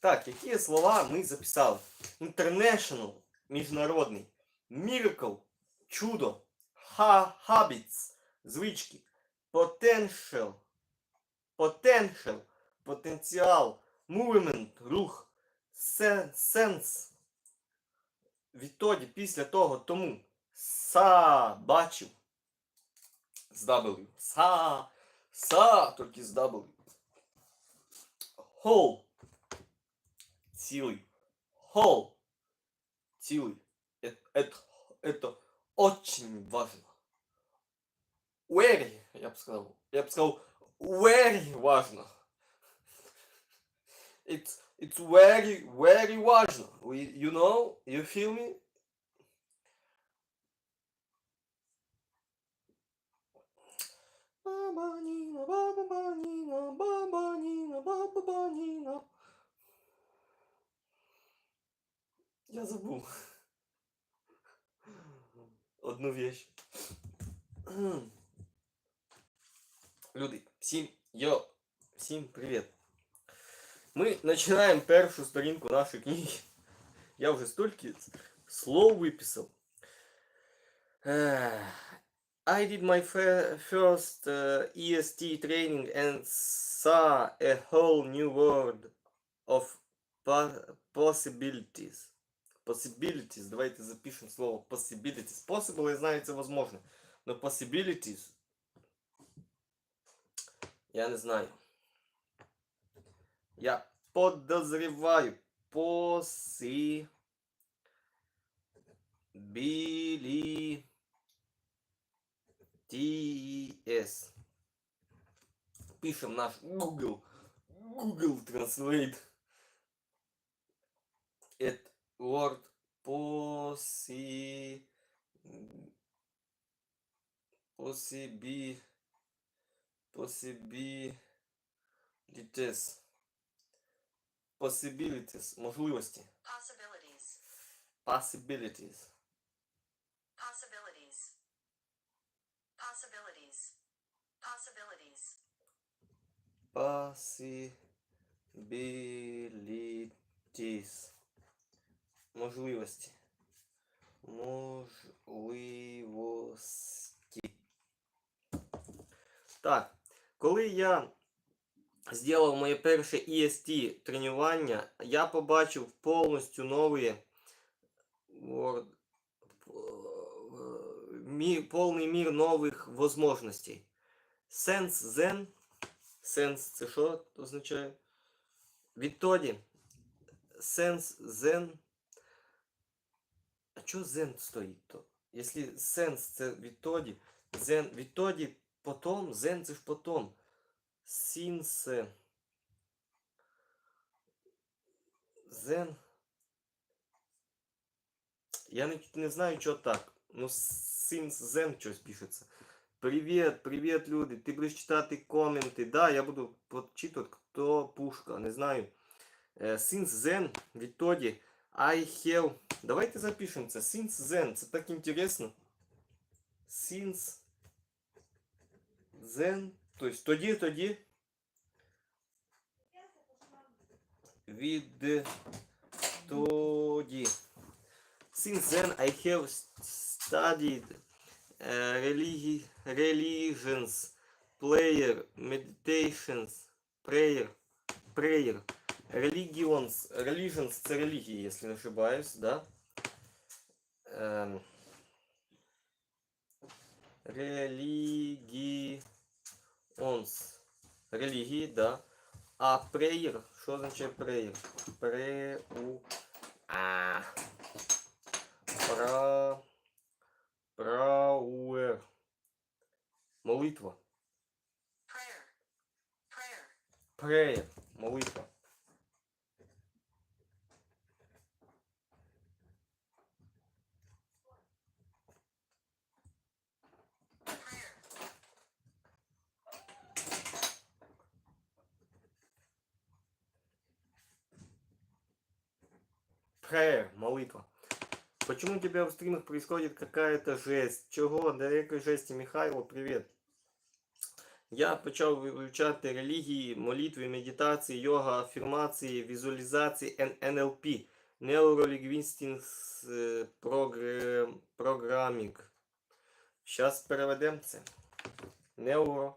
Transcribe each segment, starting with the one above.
Так, які слова ми записали? International, міжнародний. Miracle, чудо. Ha habits, звички. Potential, potential, потенціал. Movement, рух. Sen- Sense. Відтоді, після того, тому. Са, бачив. З W. Са. Са, тільки з W. Whole Цілий. Whole. Цілий. Это, это, это очень важно. Very, я бы сказал. Я бы сказал, very важно. It's, it's very, very важно. We, you know, you feel me? Баба-ніна, баба-баніна, баба-ніна, Я забув. Одну вещь. Люди, всім йо, всім привіт. Ми починаємо першу сторінку нашої книги. Я вже стільки слов виписав. Ех, I did my fir- first uh, EST training and saw a whole new world of po- possibilities. Possibilities. Давайте запишем слово possibilities. Possible, я знаю, возможно. Но possibilities я не знаю. Я подозреваю. Possibilities. Пишем наш Google. Google Translate. Это word possi... Possibi... Possibilities. Possibilities. Можливості. Possibilities. Possibilities. Possibilities. Possibilities. Possibilities. Possibilities. Можливості. Можливості. Так, коли я зробив моє перше EST тренування, я побачив повністю нові Word, повний мір нових можливостей. Sense Zen. Sense це що означає? Відтоді. Sense Zen. А чого Zen стоїть то? Якщо Sense це відтоді, Zen відтоді потом, Zen це ж потом. Since Zen. Я не, не знаю, що так. Ну, since Zen щось пишеться. Привіт, привіт, люди. Ти будеш читати коменти. Да, я буду почитувати, хто пушка, не знаю. Е, Since then, відтоді, I have... Давайте запишемо це. Since then, це так інтересно. Since then, тобто тоді, тоді. Від тоді. Since then I have studied uh, religi religions, prayer, meditations, prayer, prayer, religions, religions це релігії, якщо не ошибаюсь, да? Ем, Religions. Релігії, да. А prayer, що означає prayer? Преу... А. Пра... Прауер. Молитва. Prayer. Prayer. Prayer. Молитва. Prayer. Молитва. Почему у тебя в стримах происходит какая-то жесть? Чего? Да якой жести, Михайло, привет. Я почав вивчати релігії, молитви, медитації, йога, афірмації, візуалізації, НЛП, Neurolingvistics прогр- Programming. Зараз переведемо це. Неуро.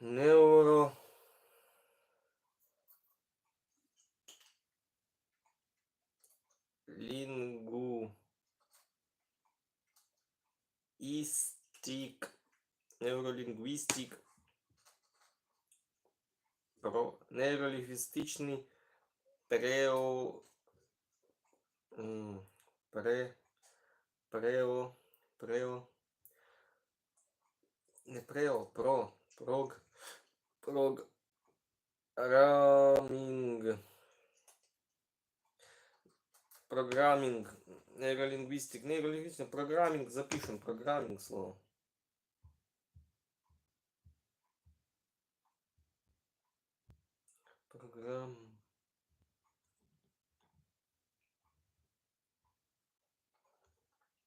Неуро. Лінгу. Істик. Невролінгвістик. Про нейролінгвістичний прео. Пре. Прео. Прео. Не прео, про. Прог. Прог. Рамінг. Программинг. Нейролингвистик. Нейролингвистик. Программинг. Запишем. Программинг слово. Программ.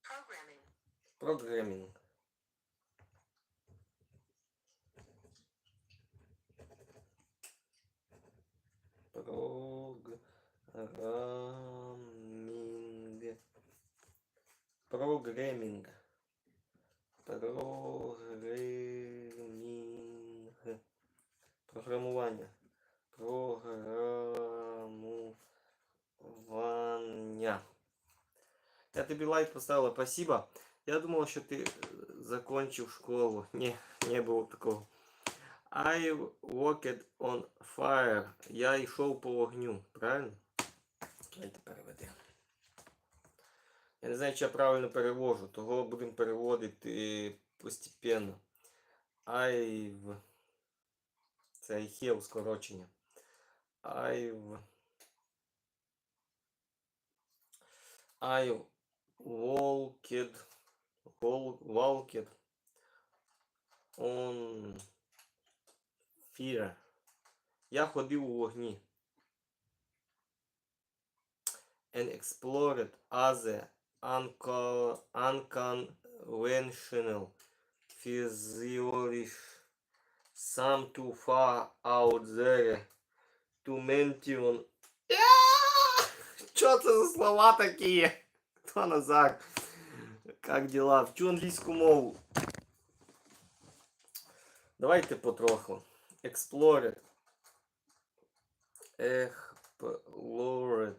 Programming. Программинг. Программинг. Программинг. Программинг. Програмування. Програмування. Я тобі лайк поставила, спасибо. Я думал, що ти е, закончив школу. Ні, не було такого. I walked on fire. Я йшов по вогню. Правильно? Я не знаю, чи я правильно перевожу, того будемо переводити постепенно. I've. Це I have скорочення. I've. I walked. Wal- Walked on fire. Я ходив у вогні. And explored other unconventional physiologies. Some too far out there to mention. Що це за слова такі? Хто Назар? Как дела? Вчу англійську мову. Давайте потроху. Explored. Explored.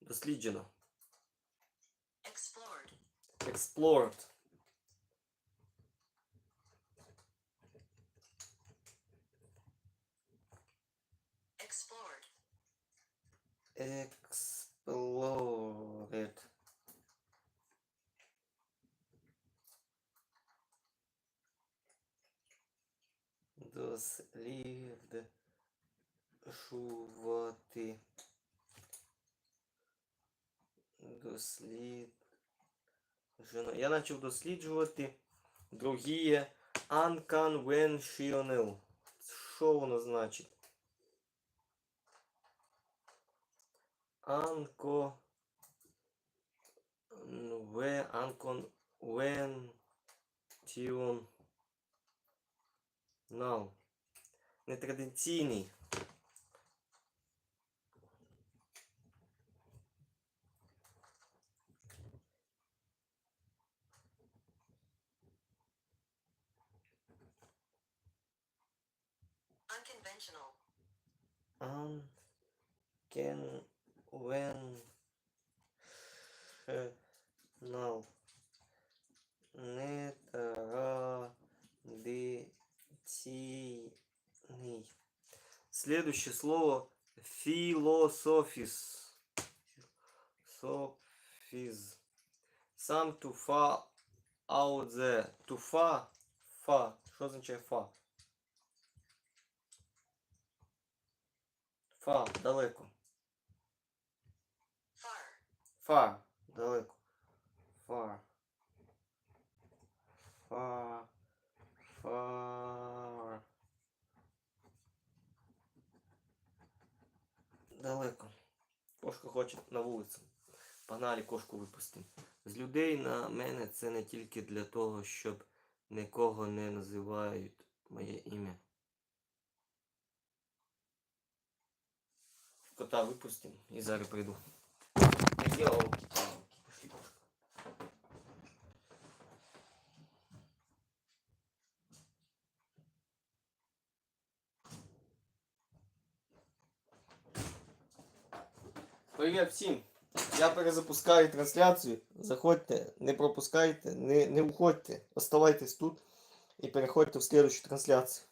Досліджено. Explored. Explored. Explored. Explored. Досліджувати. Досліджено. Я почав досліджувати другі unconventional. Що воно значить? Анко. В. Анкон. Вен. Тіон. Нал. Нетрадиційний. Um, can when uh, now не. Следующее слово философис. Софиз. Сам туфа аузе. Туфа фа. Что означает фа? Фа. Далеко. Far. Далеко. Far. Far. Far. Далеко. Кошка хоче на вулицю. Погнали кошку випустимо. З людей на мене це не тільки для того, щоб Нікого не називають моє ім'я. Кота випустим і зараз прийду. Йоу. Пошли. Привіт всім! Я перезапускаю трансляцію. Заходьте, не пропускайте, не, не уходьте. Оставайтесь тут і переходьте в следующую трансляцію.